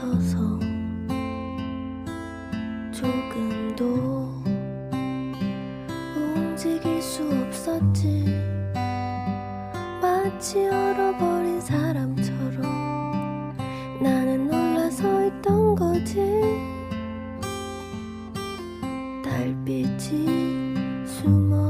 서서 조금도 움직일 수 없었지. 마치 얼어버린 사람처럼 나는 놀라서 있던 거지. 달빛이 숨어